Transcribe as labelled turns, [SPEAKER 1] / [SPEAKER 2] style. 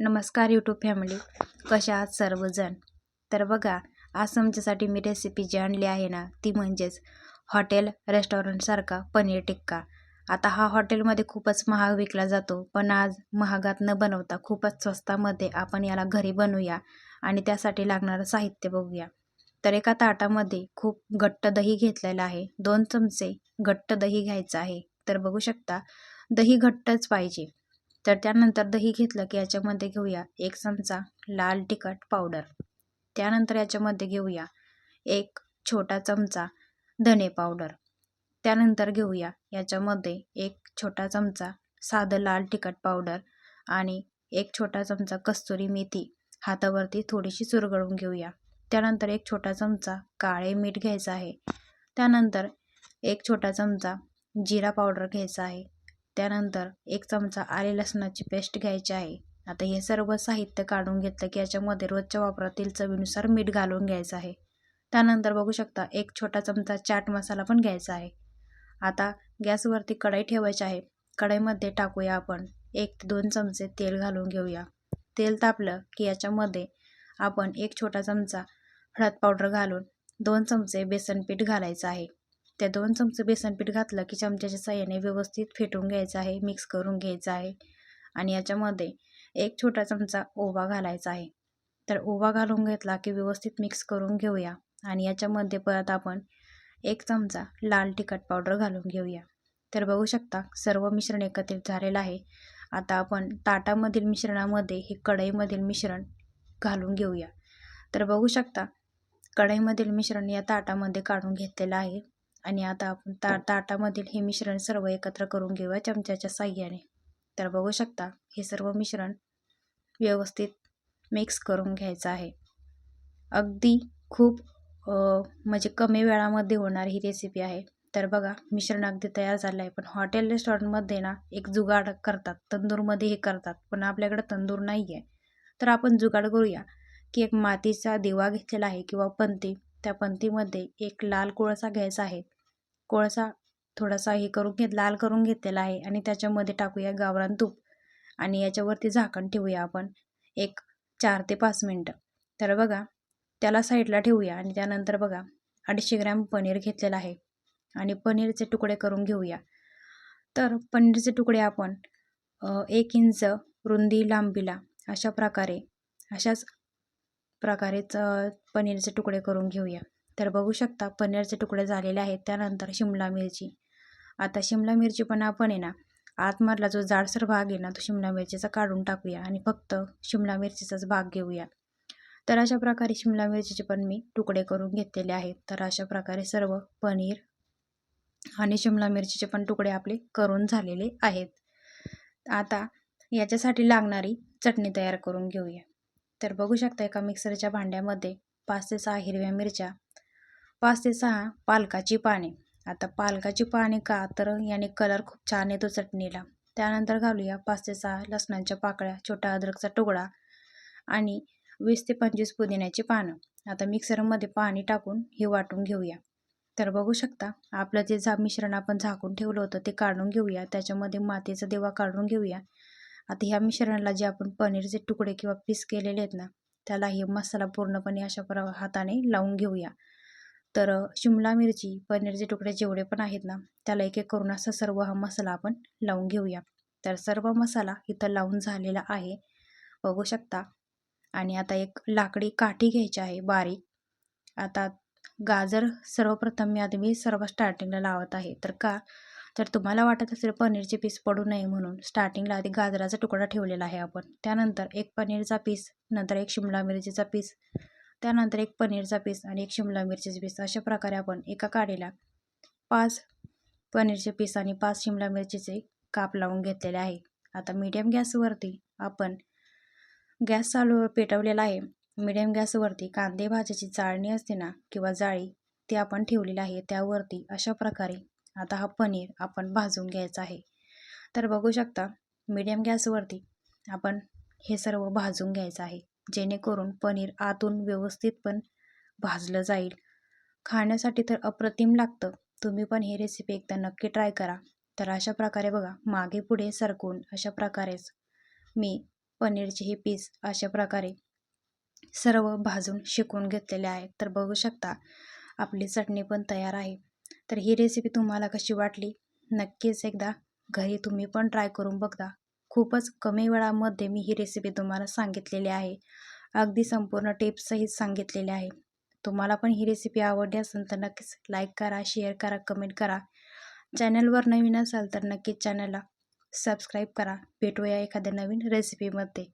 [SPEAKER 1] नमस्कार YouTube family कशा आहात सर्वजण? तर बघा आज तुमच्यासाठी मी रेसिपी जी आणली आहे ना ती म्हणजेच हॉटेल रेस्टॉरंटसारखा पनीर टिक्का. आता हा हॉटेलमध्ये खूपच महाग विकला जातो पण आज महागात न बनवता खूपच स्वस्तामध्ये आपण याला घरी बनवूया आणि त्यासाठी लागणारं साहित्य बघूया. तर एका ताटामध्ये खूप घट्ट दही घेतलेलं आहे दोन चमचे घट्ट दही घ्यायचं आहे. तर बघू शकता दही घट्टच पाहिजे. तर त्यानंतर दही घेतलं की याच्यामध्ये घेऊया एक चमचा लाल तिखट पावडर. त्यानंतर याच्यामध्ये घेऊया एक छोटा चमचा धने पावडर. त्यानंतर घेऊया याच्यामध्ये एक छोटा चमचा साधं लाल तिखट पावडर आणि एक छोटा चमचा कस्तुरी मेथी. हातावरती थोडीशी चुरगळून घेऊया. त्यानंतर एक छोटा चमचा काळे मीठ घ्यायचं आहे. त्यानंतर एक छोटा चमचा जिरा पावडर घ्यायचा आहे. त्यानंतर एक चमचा आले लसणाची पेस्ट घ्यायची आहे. आता हे सर्व साहित्य काढून घेतलं की याच्यामध्ये रोजच्या वापरातील चवीनुसार मीठ घालून घ्यायचं आहे. त्यानंतर बघू शकता एक छोटा चमचा चाट मसाला पण घ्यायचा आहे. आता गॅसवरती कढई ठेवायची आहे. कढईमध्ये टाकूया आपण एक ते दोन चमचे तेल घालून घेऊया. तेल तापलं की याच्यामध्ये आपण एक छोटा चमचा हळद पावडर घालून दोन चमचे बेसन पीठ घालायचं आहे. त्या दोन चमचे बेसन पीठ घातलं की चमच्याच्या साह्याने व्यवस्थित फेटून घ्यायचं आहे मिक्स करून घ्यायचं आहे. आणि याच्यामध्ये एक छोटा चमचा ओवा घालायचा आहे. तर ओवा घालून घेतला की व्यवस्थित मिक्स करून घेऊया. आणि याच्यामध्ये परत आपण एक चमचा लाल तिखट पावडर घालून घेऊया. तर बघू शकता सर्व मिश्रण एकत्रित झालेलं आहे. आता आपण ताटामधील मिश्रणामध्ये हे कढईमधील मिश्रण घालून घेऊया. तर बघू शकता कढईमधील मिश्रण या ताटामध्ये काढून घेतलेलं आहे. आणि आता आपण ता ताटामधील हे मिश्रण सर्व एकत्र करून घेऊया चमच्याच्या साह्याने. तर बघू शकता हे सर्व मिश्रण व्यवस्थित मिक्स करून घ्यायचं आहे. अगदी खूप म्हणजे कमी वेळामध्ये होणारी ही रेसिपी आहे. तर बघा मिश्रण अगदी तयार झालं आहे पण हॉटेल रेस्टॉरंटमध्ये ना एक जुगाड करतात. तंदूरमध्ये हे करतात. पण आपल्याकडे तंदूर नाही आहे तर आपण जुगाड करूया. की एक मातीचा दिवा घेतलेला आहे किंवा पंती त्या पंतीमध्ये एक लाल कोळसा घ्यायचा आहे. कोळसा थोडासा हे करून घेत लाल करून घेतलेला आहे आणि त्याच्यामध्ये टाकूया गावरान तूप आणि याच्यावरती झाकण ठेवूया आपण एक चार ते पाच मिनटं. तर बघा त्याला साईडला ठेवूया आणि त्यानंतर बघा अडीचशे ग्रॅम पनीर घेतलेलं आहे आणि पनीरचे तुकडे करून घेऊया. तर पनीरचे तुकडे आपण एक इंच रुंदी लांबीला अशा प्रकारे अशाच प्रकारेच पनीरचे तुकडे करून घेऊया. तर बघू शकता पनीरचे तुकडे झालेले आहेत. त्यानंतर शिमला मिरची. आता शिमला मिरची पण आपण आहे ना आतमधला जो जाडसर भाग आहे ना तो शिमला मिरचीचा काढून टाकूया आणि फक्त शिमला मिरचीचाच भाग घेऊया. तर अशा प्रकारे शिमला मिरचीचे पण मी तुकडे करून घेतलेले आहेत. तर अशा प्रकारे सर्व पनीर आणि शिमला मिरचीचे पण तुकडे आपले करून झालेले आहेत. आता याच्यासाठी लागणारी चटणी तयार करून घेऊया. तर बघू शकता एका मिक्सरच्या भांड्यामध्ये पाच ते सहा हिरव्या मिरच्या पाच ते सहा पालकाची पाने. आता पालकाची पाने का? तर याने कलर खूप छान येतो चटणीला. त्यानंतर घालूया पाच ते सहा लसणांच्या पाकळ्या छोटा अद्रकचा तुकडा आणि वीस ते पंचवीस पुदिन्याची पानं. आता मिक्सरमध्ये पाणी टाकून हे वाटून घेऊया. तर बघू शकता आपलं जे झा मिश्रण आपण झाकून ठेवलं होतं ते काढून घेऊया. त्याच्यामध्ये मातीचा देवा काढून घेऊया. आता ह्या मिश्रणाला जे आपण पनीरचे तुकडे किंवा पीस केलेले आहेत ना त्याला हे मसाला पूर्णपणे अशा प्र हाताने लावून घेऊया. तर शिमला मिरची पनीरचे तुकडे जेवढे पण आहेत ना त्याला एक एक करून असा सर्व हा मसाला आपण लावून घेऊया. तर सर्व मसाला इथं लावून झालेला आहे बघू शकता. आणि आता एक लाकडी काठी घ्यायची आहे बारीक. आता गाजर सर्वप्रथम मी आधी मी सर्व स्टार्टिंगला लावत आहे. तर का तर तुम्हाला वाटत असेल पनीरचे पीस पडू नये म्हणून स्टार्टिंगला आधी गाजराचा तुकडा ठेवलेला आहे आपण. त्यानंतर एक पनीरचा पीस नंतर एक शिमला मिरचीचा पीस त्यानंतर एक पनीरचा पीस आणि एक शिमला मिरचीचा पीस. अशा प्रकारे आपण एका काडीला पाच पनीरचे पीस आणि पाच शिमला मिरचीचे काप लावून घेतलेले आहे. आता मीडियम गॅसवरती आपण गॅस चालू पेटवलेला आहे. मीडियम गॅसवरती कांदे भाज्याची चाळणी असते ना किंवा जाळी ती आपण ठेवलेली आहे. त्यावरती अशा प्रकारे आता हा पनीर आपण भाजून घ्यायचा आहे. तर बघू शकता मीडियम गॅसवरती आपण हे सर्व भाजून घ्यायचं आहे. जेणेकरून पनीर आतून व्यवस्थित पण भाजलं जाईल. खाण्यासाठी तर अप्रतिम लागतं. तुम्ही पण ही रेसिपी एकदा नक्की ट्राय करा. तर अशा प्रकारे बघा मागे पुढे सरकून अशा प्रकारेच मी पनीरचे हे पीस अशा प्रकारे सर्व भाजून शिकून घेतलेले आहेत तर बघू शकता आपली चटणी पण तयार आहे. तर ही रेसिपी तुम्हाला कशी वाटली? नक्कीच एकदा घरी तुम्ही पण ट्राय करून बघा खूपच कमी वेळामध्ये मी ही रेसिपी तुम्हाला सांगितलेली आहे. अगदी संपूर्ण टिप्ससहित सांगितलेले आहे तुम्हाला पण ही रेसिपी आवडली असेल तर नक्कीच लाईक करा शेअर करा कमेंट करा. चॅनलवर नवीन असाल तर नक्कीच चॅनलला सबस्क्राईब करा. भेटूया एखाद्या नवीन रेसिपीमध्ये